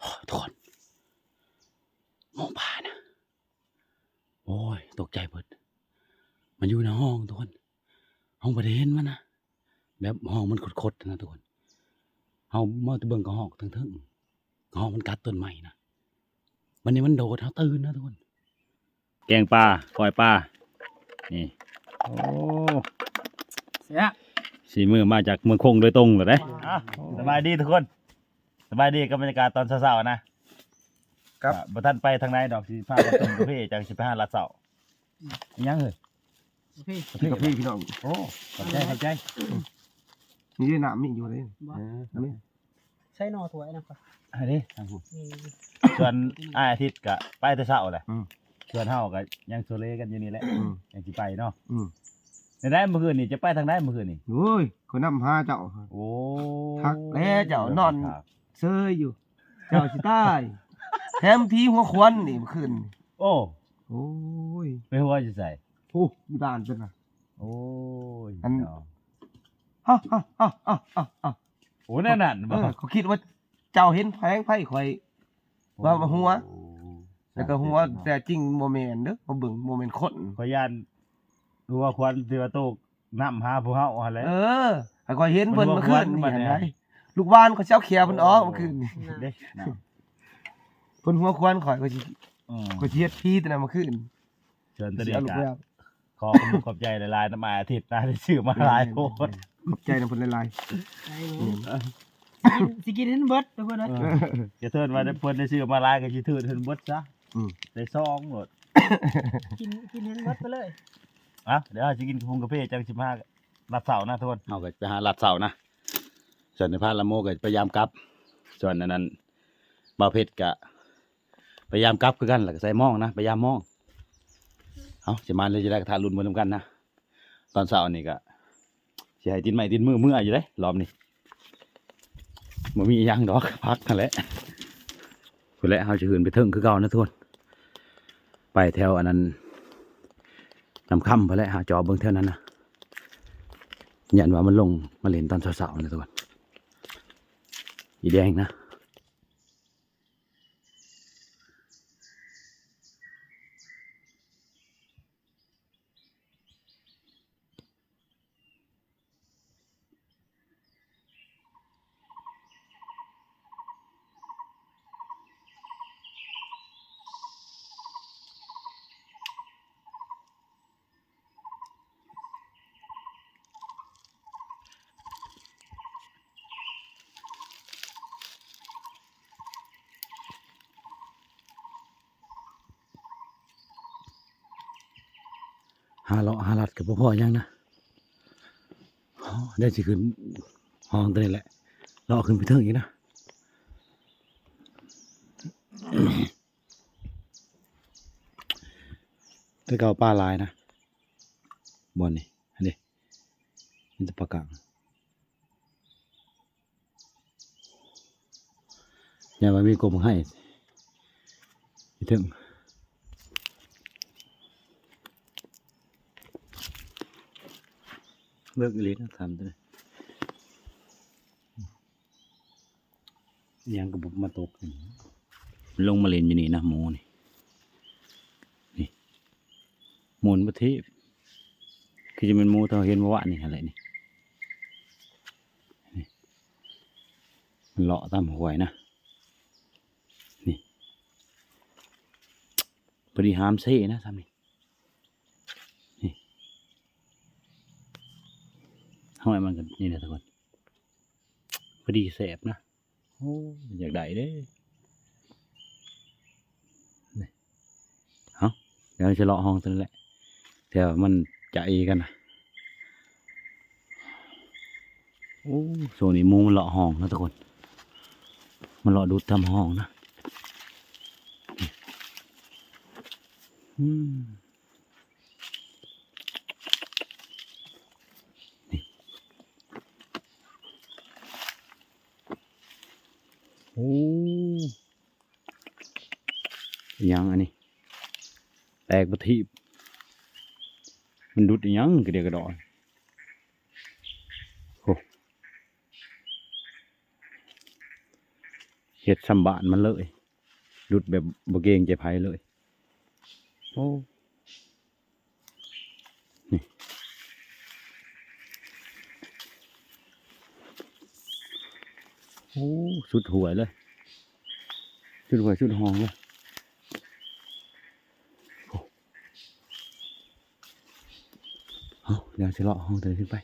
โอ้ยทุกคนมองผ่านนะโอ้ย ตกใจเบิด มันอยู่ในห้องทุกคน ห้องประเด็นมันนะแบบห้องมันคดๆนะทุกคนเฮามาแตะเบิ่งกับห้องทั้งๆห้องมันกัดต้นไม้นะวันนี้มันโดดเฮาตื่นนะทุกคน แกงปลาปล่อยปลานี่โอ้เสียสีมือมาจากเมืองคงโดยตรงเลยเด้อะสบายดีทุกคน สบายดีกับบรรยากาศตอนเช้าๆนะครับ อะบ่ทันไปทางไหนดอกสิพาไปตรงกาแฟจังสิไปหาลาดเสาอิหยังเอ้ยพี่พี่กับพี่พี่น้องโอ้ขอบใจขอบใจนี่ได้น้ำมีอยู่เลยบ่ เออน้ำมีใช้หนอถวยนะครับอันนี้ทางผมนี่ส่วนอ้ายอาทิตย์ก็ไปแต่เช้าแหละอืมส่วนเฮาก็ยังโซเลกันอยู่นี่แหละอืมยังสิไปเนาะอืมในได้เมื่อคืนนี่จะไปทางไหนเมื่อคืนนี่โอ้ยคนน้ำหาเจ้า โอ้ทักแล้วเจ้านอน ครับ เซยอยู่ เจ้าสิใต้แถมทีหัวควันนี่เมื่อคืนนี่โอ้โอ้ยไม่รู้ว่าจะใส่โอ้ยบ้านเป็นน่ะโอ้ยอัน เนาะฮ่าฮ่าฮ่าฮ่าฮ่าฮ่าโอ้นั่นน่ะเออเขาคิดว่าเจ้าเห็นแพงไพ่ข่อย ว่ามาหัว โอ้แล้วก็หัวแต่จริงโมเมนเด้อมาเบิ่งโมเมนคน ขอยานรู้ว่าควันเตือโตกน้ำหาผู้เฮาอะไร เออให้ข่อยเห็นเพิ่นมันบ่เมื่อคืนควันบันี่ดเห็นเนี่ยไหม ลูกบ้านเขาเจ้าเขียเพิ่นออกเมื่อคืนนี่เด้น้เพิ่นหัวควันข่อยก็สิำอืมก็สิเฮ็ดพี่แต่นั้นเมื่อคืนเชิญตัวเดียเอาวลูกกัไปนเอาขอขอบขอบใจหลายๆน้ำมาอาทิตย์นะที่ชื่อมาหลายโพดขอบใจนะเพิ่นหลายใช่สิกินเห็นเบิดทุกคนนะจะเทินว่าได้เพิ่นได้ชื่อมาหลายก็สิถือเทินเบิดซะๆอืมได้ซองหมดกินกินเห็นเบิดไปเลย อะเดี๋ยวเราจะกินกระพุงกาแฟจัง15รับเสาร์นะทุกคน เอาก็ไปหาลัดเสานะ ส่วนในพาละโมก็พยายามกลับ ส่วนอันนั้นบาเพชรก็พยายามกลับคือกันแล้วก็ใส่มองนะพยายามมองเอาจะมาเลยจะได้กระทารุนบนำกันนะตอนเช้านี่ก็สิให้ตินไม้ตินมือมืออยู่เลยรอบนี้บ่มีอิหยังดอกพักนั่นแหละพุ่นแหละเฮาจะหืนไปเทิงคือเก่านะทุกคนไปแถวอันนั้นนำค่ำไปแล้วหาจอเบิ่งแถวนั้นนะยันว่ามันลงมาเล่นตอนเช้าๆนะทุกคน อีแดงนะ หาเลาะหาลัดกับพ่ อยังนะได้สิขึ้นห้องตัวนี้แหละเลาขึ้นไปเทิงอีกนะแต่เก่าป้าลายนะบอนนี่อันนี้มันจะประกังอย่ามามีกลมให้ไปถึง เลิกอีหลีนะทำด้วยยังกระบุกมาตกลงมาเล่นอยู่นี่นะหมูนี่นี่หมุนประเทศคือจะเป็นหมูเท่าเห็นเมื่อวานนี่อะไรนี่นี่มันเลาะตามหวยนะนี่พอดีหามเซ่นะทำนี่ ทำไมมันกันนี่นะทุกคนพอดีแสบนะโอ้อยากได้เด้นี่เอาเดี๋ยวจะเลาะห้องตัวนี้แหละเดี๋ยวมันจะเอกันนะโอ้โซนนี้หมูมันเลาะห้องนะทุกคน มันเลาะดูดทำห้องนะนี่อืม โอ้ยังอันนี้ แตกบะทีบมันดุดยังกระเดียกกระดอนโอ้เห็ดสำบานมันเลยหลุดแบบบ่เกงใจไผเลย โอ้ อ้สุดหวยเลยสุดหวยสุดหองเลยโอ้เอาเดี๋ยวจะเลาะห้องเดินขึ้นไป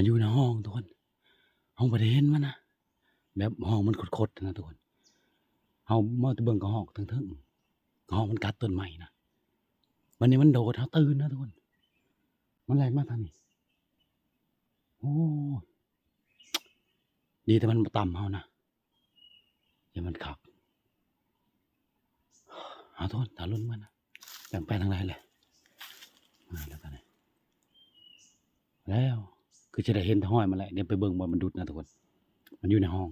มันอยู่ในห้องทุกคน ห้องประเด็นมันนะแบบห้องมันคดๆนะทุกคนเฮามาแตะเบิงกับห้องทั้งๆกับห้องมันกัดต้นใหม่นะวันนี้มันโดดเฮาตื่นนะทุกคน มันแรงมากทางนี้โอ้ดีแต่มันต่ำเฮานะอย่ามันขักเอาโทษตาลุ่นมันนะแบ่งไปทางไหนเลยมาแล้วตอนแล้ว คือจะได้เห็นห้อยมาแหละเดี๋ยวไปเบิ่งบอลมันดุดนะทุกคน มันอยู่ในห้อง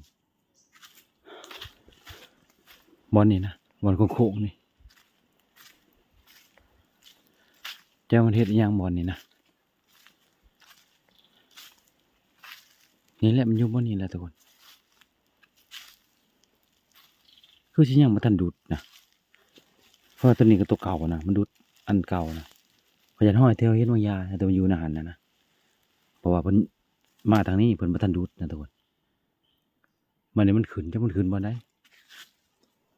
บอลนี่นะบอลโค้งๆนี่เจ้ามันเฮ็ดยังบอลนี่นะนี่แหละมันอยู่บนนี้แหละทุกคน คือชิ้นยังมาทันดูดนะ เพราะตัวนี้ก็ตัวเก่านะ มันดูดอันเก่านะพยันห้อยเที่ยวเฮ็ดมายาแต่มันอยู่ในหันนะนะ เพราะว่าเพิ่นมาทางนี้เพิ่นมาทันดูดนะทุกคนมันนี่มันขึ้นจะมันขึ้นบ่ได้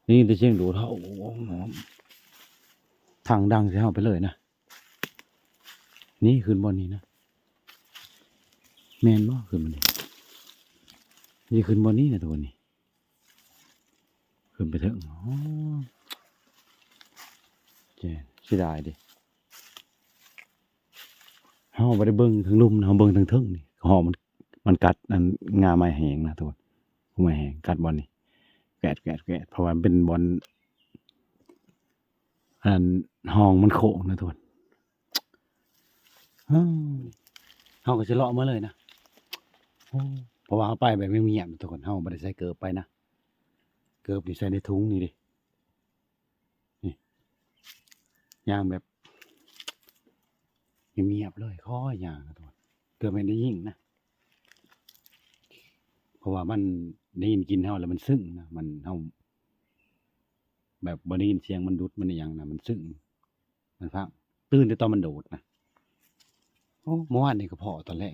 นี่แต่เชียงดูดเขาโอ้โหทางดังจะเอาไปเลยนะนี่ขึ้นบนนี้นะแมนบ่ขึ้นบนนี้นี่ขึ้นบนนี้นะตัวนี้ขึ้นไปเถอะอ๋อเจเสียดายดิ เฮาบ่ได้เบิ่งถึงลุ่มนะเฮาเบิ่งถึงเทิงนี่หอมันมันกัดอันงาไม้แหงนะทุกคนไม้แหงกัดบอลนี่แกะแกะแกะเพราะว่ามันเป็นบอลอันห้องมันโค้งนะทุกคนอ้าวเฮาก็จะเลาะมาเลยนะเพราะว่าเขาไปแบบไม่มีอะทุกคนเฮาบ่ได้ใส่เกิบไปนะเกือบนี่ใส่ในถุงนี่ดินี่ย่างแบบ เงียบเลยข้ออย่างนะทุกคนเกือบไม่ได้ยิ่งนะเพราะว่ามันได้ยินกินเฮาแล้วมันซึ้งนะมันเฮาแบบบ่ได้ยินเสียงมันดุดมันอย่างนะมันซึ้งมันฟังตื่นแต่ตอนมันโดดนะโอ้เมื่อวานนี่ก็พอตอนแรก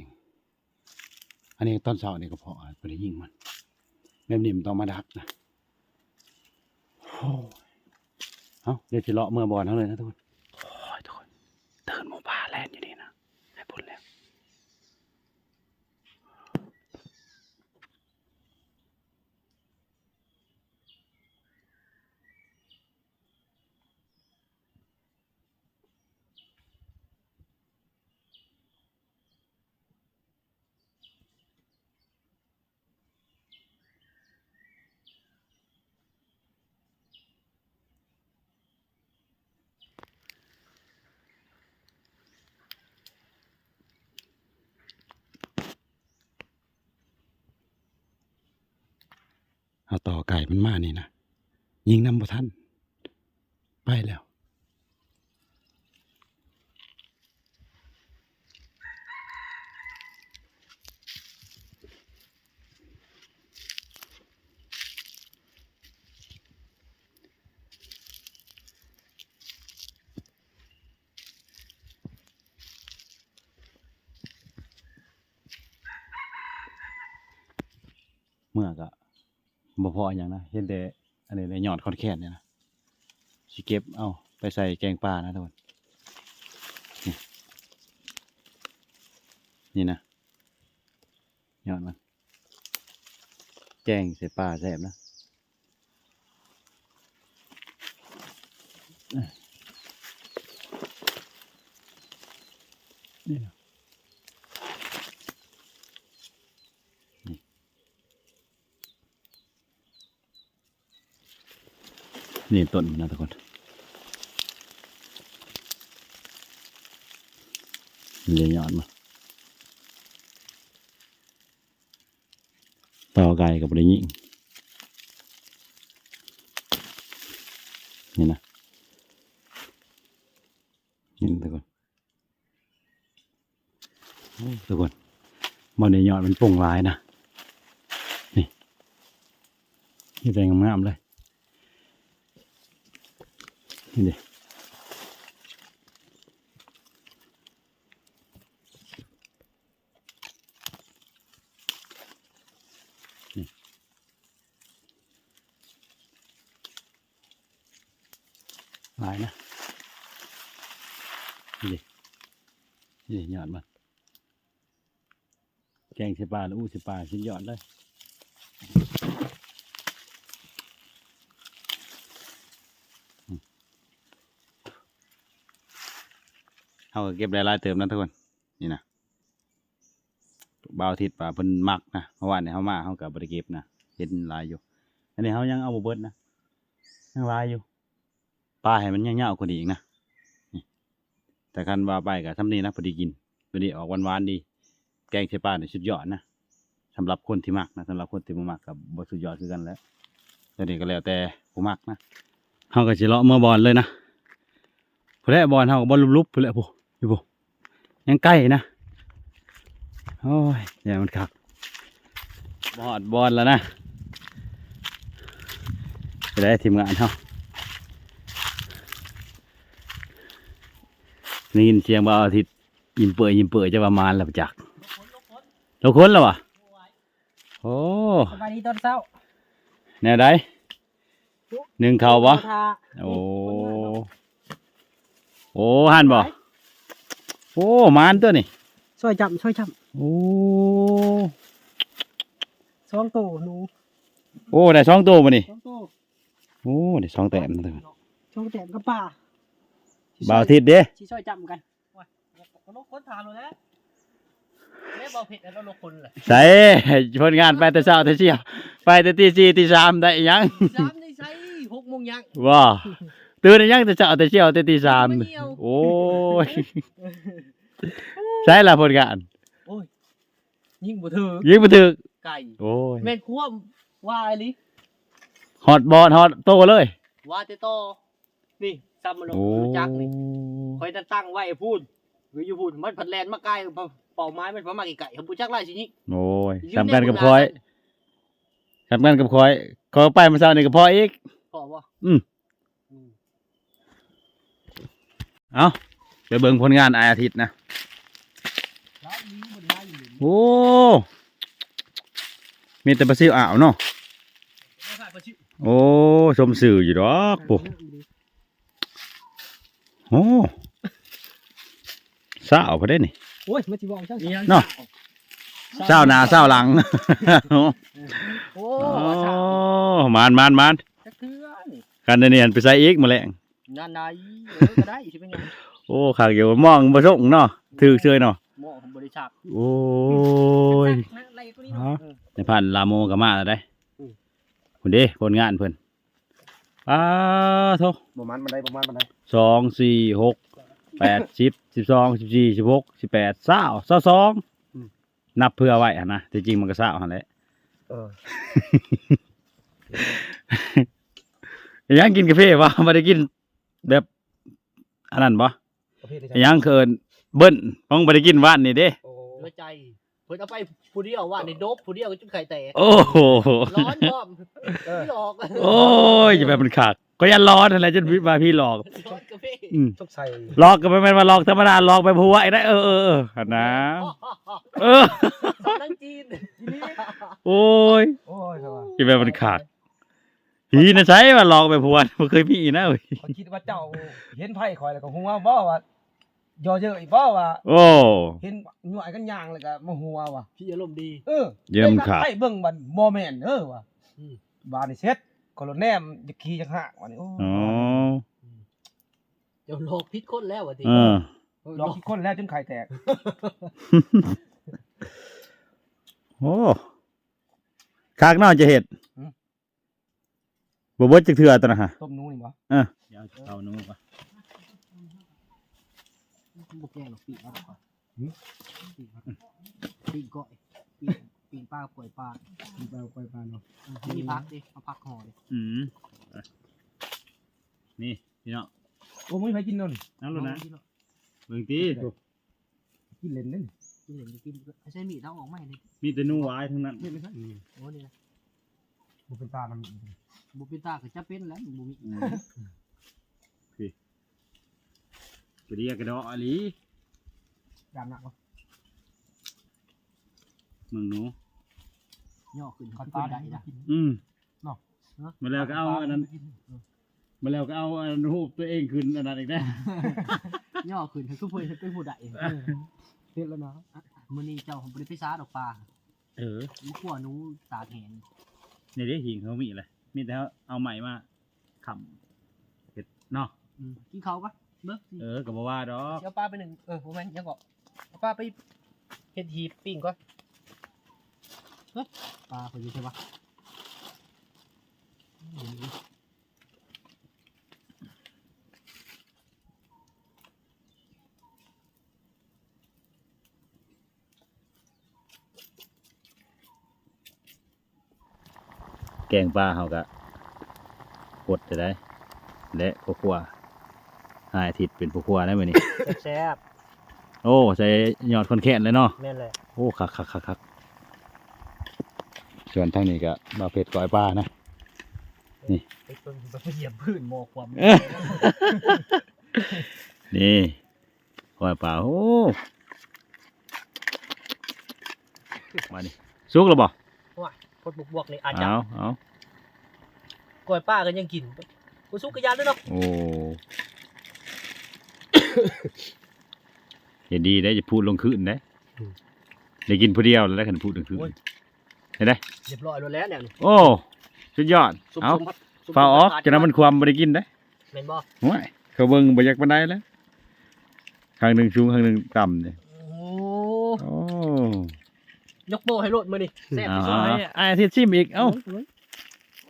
อันนี้ตอนเช้านี่ก็พอบ่ได้ยิงมันแบบนี้มันต้องมาดักนะโอ้เอาเดี๋ยวสิเลาะเมื่อบอลเฮาเลยนะทุกคนโอ้ยทุกคนตื่นหมบ้านแล่นอยู่นี่นะให้พ้นแล้ว เอาต่อไก่มันมานี่นะยิงนำบ่ท่านไปแล้วเมื่อก็ บ่พออย่างนะเห็นแต่อันนี้เลยยอดคอนแคนเนี่ยนะสิเก็บเอาไปใส่แกงปลานะทุกคนนี่นี่นะยอดมันแกงใส่ปลาแซ่บนะนี่นะ นี่ต้นนะทุกคน เลยยอดมาต่อไก่กับบริยิ่งนี่นะนี่ทุกคนทุกคนบอลในยอดมันป่งลายนะ นี่นี่แต่งงามเลย นี่นี่หลายนะนี่นี่ยอดมัน แกงสิปลาอู้สิปลาชิ้นยอดเลย เขาก็เก็บได้หลายเติมนะทุกคนนี่นะบาวทิศป่าเพิ่นมักนะเพราะว่าเนี่ยเขามาเขากับบริเก็บนะเห็นลายอยู่ อันนี้เขายังเอาบเบิดนะยังลายอยู่ปลาให้มันยาวๆกว่านี้อีกนะแต่คันว่าไปกับทำนี้นะพอดีกินตัวนี้ออกหวานๆดี แกงเชปลาเนี่ยสุดยอดนะสำหรับคนที่มักนะสำหรับคนที่บ่มักกับบสุดยอดคือกันแล้วตัวนี้ก็แล้วแต่ผู้มักนะเขาก็สิเลาะเมื่อบอลเลยนะผู้ใดบอลเขาก็บอลลุบๆผู้ใดผู้ อยู่บ่ยังใกล้นะ โอ้ยอย่ามันคักบอดบอลแล้วนะจะได้ทีมงานเขานี่ยินเสียงบ่าวอาทิตย์ยิ้มเปื่อยยิ้มเปื่อยจะประมาณแล้วจักเราค้นแล้ววะโอ้สบายดีตอนเช้าแนวใดหนึ่งเข่าบ่ทาโอ้ โอ้หันบ่ โอ้มานตัวนี่ช่วยจับช่วยจับโอ้สองตัวหนูโอ้ได้สองตัวมานี่สองตัวโอ้ได้สองแต้มนะทุกคนช่องแต้มกับป่าบ่าวทิศเด้ชี้ช่วยจับกันว้ายเราลกคนทานเลยนะเล่บอลเผ็ดแล้วลกคนเลยใส่ผลงานไปแต่เช้าแต่เชี่ยวไปแต่ตีสี่ตีสามได้อีหยัง สามในใช้หกโมงยังว้า ตื่นได้ยังแต่เช้าแต่เชี่ยวแต่ตีสามไม่เหี่ยว โอ้ยใช่ละผลงานยิ่งบ่ถือยิงมาถึกไก่โอ้ยแม่นควมว่าอะไรฮอตบอลฮอตโตเลยว่าแต่โตนี่ซ้ำมันลงโอ้รู้จักนี่คอยจะตั้งไว้พูดหรืออยู่พูดมันผัดแลนมาใกล้เป่าไม้มันประมาณกี่ไก่เขาพูดจักไรสินี่โอ้ยทำกันกับคอยทำกันกับคอยคอยไปมาเช้านี่กับพ่ออีกพอบ่อืม เอาไปเบิ่งผลงานอายอาทิตย์นะร้านนี้มันได้อยู่โอ้มีแต่ปลาซิวอ่าวเนาะไม่ขายปลาชิวโอ้ ชมสื่ออยู่ดอกปุ๊โอ้สาวพอได้นี่โอ้ยมันจีบองช่างเนาะสาวหนาสาวหลัง โอ้โอ้มานมานมานจักเทือนี่กันเนียนไปใส่อีกมาแรง นานายเออก็ได้สิเป็นยังโอ้ขากเกี่ยวมองบ่ส่งเนาะถือเชยเนาะหม้อของบริษัทโอ้ยอะไรก็นี่อ๋อเนาะในผ่านลาโมกับมาแล้วได้อืมคุณเด้ผลงานเพิ่นอ้าโทประมาณบันไดประมาณบันไดสองสี่หกแปดสิบสิบสองสิบสี่สิบหกสิบแปดเศร้าเศร้าสองนับเพื่อไว้อะนะแต่จริงมันก็เศร้าหันแหละเออยังกินกาแฟวะไม่ได้กิน แบบอันนั้นปะประเภทได้ยังเคินเบิ้ลต้องไม่ได้กินว่านนี่เด้ โอ้หัวใจเพิ่นเอาไปผู้เดียวว่าในโดบผู้เดียวก็จุดไข่แตกโอ้โห ร้อนพร้อมเออไม่หลอกโอ้ยจะแบบมันขาดก็ยันร้อนอะไรจนมาพี่หลอก ร้อนกาแฟอืมชกใส่หลอกก็ไม่แม่นมาหลอกธรรมดาหลอกไปผัวไอ้ได้เออเออเออหันนะเออ สอนทั้งจีน โอ้ยโอ้ยครับว่าจะแบบมันขาด ผีนะใช่ว่าหลอกไปผัวมันเคยพี่นะเว้ยเขาคิดว่าเจ้าเห็นไพ่คอยแล้วก็หัวบ่ว่าย่อเยอะอีบ่ว่าโอ้ เห็นหน่วยกันยางเลยก็มาหัวว่ะพี่อารมณ์ดีเออเยี่ยมขาดไพ่เบิ่งบันบ่แม่นเออว่ะอืมบานนี่เซ็ตก็รถแนมจะขี่จังหะวันนี้โอ้อ๋อเดี๋ยวหลอกพิษคนแล้วอะทีเออลองคิดคนแล้วจนไข่แตกโอ้คากนอกจะเห็ด บ่เบิดจักเทื่อตัวนะฮะ ต้มนูนี่บ่เออเดี๋ยวเอานูก่อนบุกแกงหรอกปีกมาก่อนปีกมาปีกก้อยปีกปีกปลาป่วยปลามีไปไปปานเนาะมีพักดิเอาพักห่อดิอืมนี่พี่น้องโอ้ไม่ไปกินนั่นน้ำลูกนะเบิ่งตีกินเล่นนั่นกินเหลืองกินไม่ใช่มีดเอาออกมาให้เลยมีแต่หนูหวายทั้งนั้นเล่นไม่ใช่โอ้นี่นะบุเป็นตามัน บุปิตาก็จะเป็นแล้วบุมีพี่กระเดียกระดออะลีดำหนักวะมึงหนูย่อขึ้นขัขึ้นนตาได้ได้นะอืมเนาะมาแล้วก็เอาอันนั้นมาแล้วก็เอาอันรูปตัวเองขึ้นอันนั้นอีกนะย่อขึ้นให้ทุกคนเป็นผู้ใดเสร็จแล้วนะมื้อนี้เจ้าของบริพิซาดอกปลาเออลูกขัวหนูตากแหงในเด้หิงเขามีอะไร มีแต่เขาเอาใหม่มาขำเห็ดเนาะกินเขาปะเบิ้งเออก็บ่ว่าดอกเดี๋ยวปลาไปหนึ่งเออผมแม่นยังบอกเอาปลาไปเฮ็ดหีบปิ้งก่อนเฮ้ยปลาเขาอยู่ใช่ปะ แกงปลาเขาก็กดจะได้ และพวกขัวหายอาทิตย์เป็นพวกขัวได้ไหมนี่ แซ่บโอ้ ใส่ยอดคนแค้นเลยเนาะแม่นเลยโอ้คักคักคักคักส่วนทางนี้ก็มาเผ็ดก้อยปลานะ ไปเพิ่งไปเหยียบพื้นหมอความเอ้ย นี่ก้อยปลา โอ้ มาดิสุกแล้วบ่ พดบวกๆนี่อาจจะเอาเอากล้วยป้าก็ยังกินกูสุกกระยานด้วยเนาะโอ้เห็นดีได้จะพูดลงคืนได้ได้กินผู้เดียวแล้วได้ขันพูดลงคืนเห็นได้เรียบร้อยแล้วเนี่ยนี่โอ้สุดยอดซุปเอาซุปซุปฝ้าออกจะนั้นมันความบ่ได้กินได้แม่นบ่ว้ายเขาเบิ่งบ่อยากปานใดแล้วข้างหนึ่งสูงข้างหนึ่งต่ำเนี่ยโอ้โอ้ ยกโบให้โลดมื้อนี่แซ่บเอาที่สุดเอาไอ้อาทิตย์ชิมอีกเอ้า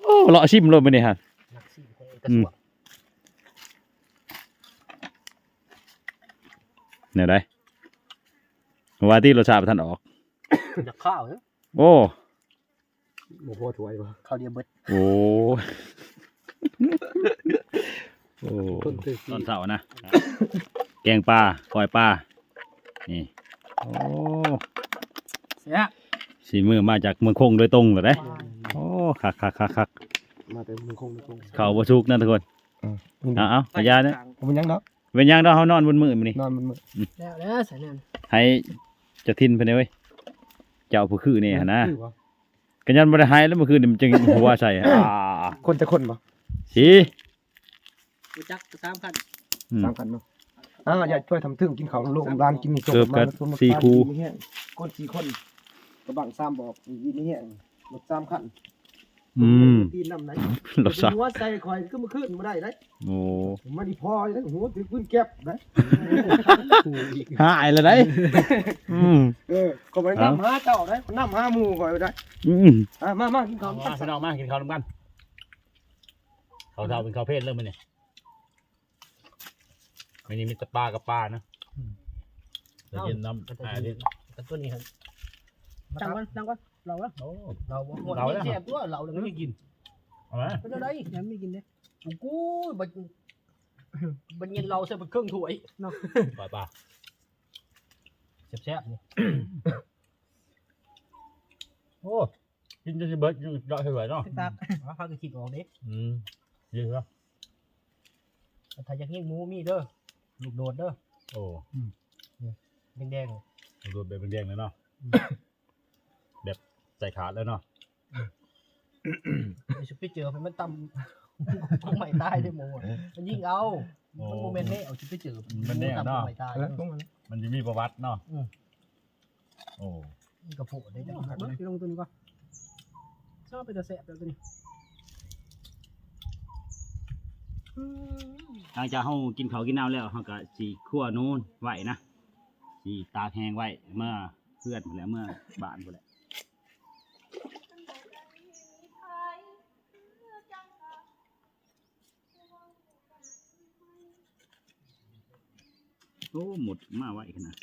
โอ้เลาะชิมโลดมื้อนี้ฮะ นักสิแท้กระสัวแนวใดว่าที่รสชาติบ่ทันออก นักข้าวเนอะโอ้บ่พอถวยบ่ข้าวเดียวเบิดโอ้โอ้ต้นเตยตอนเสาร์นะ แกงปลาปล่อยปลานี่โอ้ เสียสีมือมาจากเมืองคงโดยตรงเลยเด้โอ้คักคักคักคักมาแต่มึงคงมึงคงเขาบ่ชุกนะทุกคนเอาเอาพยาเนี่ยมันยังเนาะเป็นหยังดอกเฮานอนบนมือมื้อนี้นอนมันมืดแล้วแล้วใส่นั่นให้เจะทินเพิ่นเด้เว้ยเจ้าผู้คือนี่หั่นนะคือบ่กันยันบ่ได้ให้แล้วเมื่อคืนนี่มันจึงหัวใส่อ่าคนจะคนบ่สิรู้จักตามกันอืมตามกันเนาะอ้าวอย่าช่วยทำถึงกินข้าวลูกร้านกินนี่จบเสิร์ฟกันมาสี่คู่คนสี่คน กระบังซ้ำบอกอีนี่แห้งรถซ้ำคันอืมตีนน้ำไหนรสชาติหัวใจคอยก็มาขึ้นมาได้ได้โอ้ผมมาดีพอได้หัวถือปืนแก็บได้หายแล้วได้อืมเออก็ไปน้ำหาเจ้าได้น้ำหาหมูคอยได้อืมอะมามากินข้าวมาพี่น้องมากินข้าวร่วมกันข้าวเช้าเป็นข้าวเพศเริ่มมันเนี่ยไม่นี่มีแต่ปลากับปลานะจะกินน้ำอ่าดิแต่ตัวนี้ครับ จังกันจังกันเราละโอ้เราบ่เราแล้วเจ็บตัวเราเลยไม่กินเอาไหมเป็นอะไรยังไม่กินเด้กูกูบัดบัดเย็นเราใส่เป็นเครื่องถ้วยเนาะปล่อยปลาแซ่บๆนี่โอ้กินจนจะเบิดอยู่ดอกสวยๆเนาะตักเอาพากันคิดออกเด้อืมดีครับถ้าอยากกินหมูมีเด้อลูกโดดเด้อโอ้แดงดูแบบเป็นเรียงเลยเนาะแบบ ใส่ขาดแล้วเนาะๆไม่ใช่ไปเจอมันตำกูไม่ตายได้หมูอะมันยิ่งเอาโอ้มันโมเมนต์นี้เอาชิไปเจอมันแน่เนาะตำกูไม่ตายแล้วลงมามันจะมีประวัติเนาะอืมโอ้มันกระโผล่ได้จังหักเลยลงตัวนี้ก่อนชอบไปแต่แสบแล้วตัวนี้หลังจากเฮากินข้าวกินน้ำแล้วเฮาก็สิคั่วนูนไว้นะสิตากแห้งไว้เมื่อเพื่อนพุ่นแหล้วเมื่อบ้านพุ่นแหละ โอ้หมดมาไว้ขนาด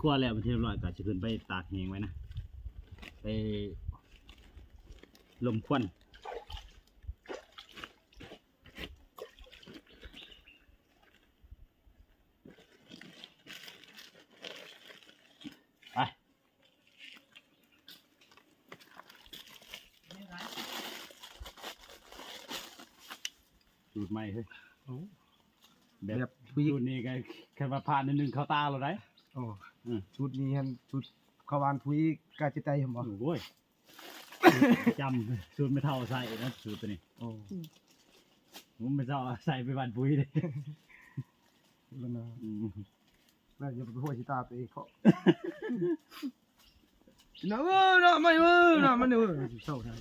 คั่วแล้วเป็นที่เรียบร้อยก็สิขึ้นไปตากแห้งไว้นะ ไปลมควันไปสูตรใหม่เฮ้ยแบแบบบผู้หญิงสูตรนี้ก็แค่มาผ่านนิดนึงเข้าตาเราได้โอ้ อืม ชุดนี้ฮันชุดขาวานทุยกาจิตใจผมบ่โอ้ยจำสูตรไม่เท่าใส่นะสูตรตัวนี้โอ้ผมไม่เท่าใส่ไปบ้านปุ๋ยเลยแล้วนะอืมแล้วอย่าไปหัวชิตาไปเขาเนาะเว้ยเนาะไม่เว้ยเนาะมันเว้ยเศร้าได้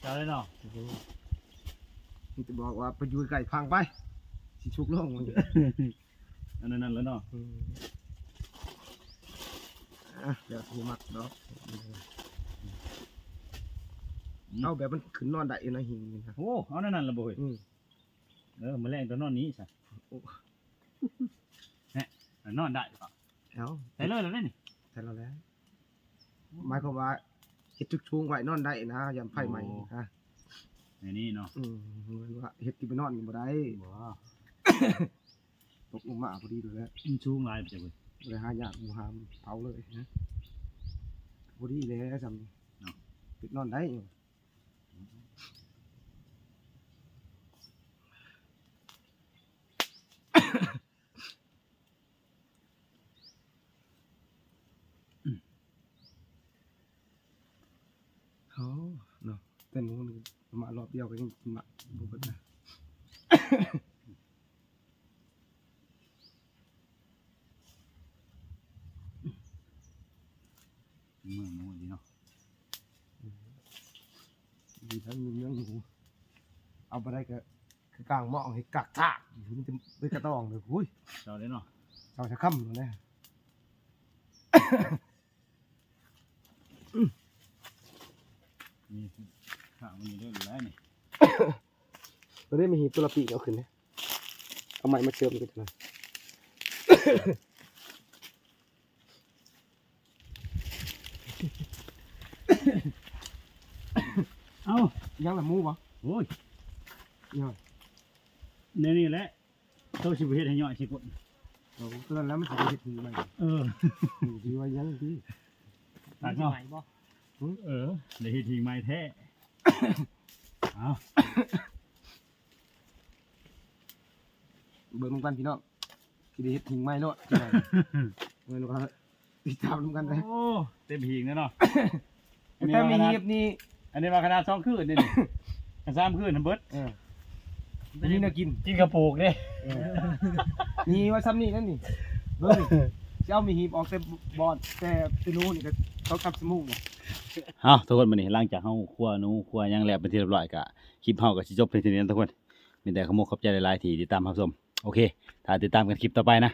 เจ้าเลยเนาะมันจะบอกว่าไปอยู่ไก่พังไปสิชุกลงมันอันนั้นนั่นแล้วเนาะ อะเดี๋ยวสิมักดอกเอาแบบมันขึ้นนอนได้อยู่นะหิงนี่นะโอ้เอานั่นนั่นละบ่ยอืมเออมาแรงตัวนอนนี้สิโอ้เนี่ยนอนได้ปะเอาได้เลยแล้วนี่ใช่แล้วแหล้วหมายความว่าเฮ็ดจุกชุงไว้นอนได้นะยามไฟใหม่ฮะในนี้เนาะอืมเหมือนว่าเฮ็ดที่ไปนอนนี่บ่ได้บ่ตกลงมาพอดีเลยแหล้วมันชูงหลายไปจ้ะเว้ย บ่ได้หาอยากหมูหามเผาเลยนะพอดีแล้วจำนี่ปิดนอนได้อยู่เขาเนาะแต่หนูนี่มารอบเดียวก็ยังมาบ่เบิดนะ เมืองหมูดีเนาะ ดีทั้งมีเนื้อหมู เอาไปได้ก็คือกลางหม้อให้กักทากมันจะไปกระตองเลยหุ้ยเจ้าได้เนาะเราจะค่ำเลยนะมีข้าวมันอยู่ด้วยอยู่แล้วนี่เราได้มีหีบตัวละปีกเอาขึ้นนะเอาใหม่มาเชื่อมกันหน่อยเอ้ายังละหมูปะโอ้ย ยังในนี่แหละโตสิบเฮ็ดให้ย่อยสิกดเราตัวนั้นแล้วมันจะไปเห็ดหีใหม่เออหีดีว่ายังดีตักสิเนาะไหวบ่เออได้เฮ็ดทิ้งไม้แท้เอาเบิ่งนำกันพี่น้องที่ได้เห็ดหิงไม้โลดที่ไหนเงินก็ติดตามนำกันเลยโอ้เต็มหิงแล้วเนาะแต่มีหีบนี่อันนี้มาขนาดสองคืนนี่นี่กันสามคืนทั้งเบิดเอออั นนี้น่ากินกินกระปุกเด้เออนี่ว่าซ้ำนี่นั่นนี่เบิ่งนี่จะเอามีหีบออกแต่บอดแต่ตัวนู้นนี่ก็ต้องกลับสมุงเนี่ยเอาทุกคนมื้อนี้หลังจากเฮาคั่วหนูคั่วหยังแล้วเป็นที่เรียบร้อยก็คลิปเฮาก็สิจบเพียงเท่านี้นะทุกคนมีแต่ขโมกขอบใจหลายๆที่ติดตามรับชมโอเคถ้าติดตามกันคลิปต่อไปนะ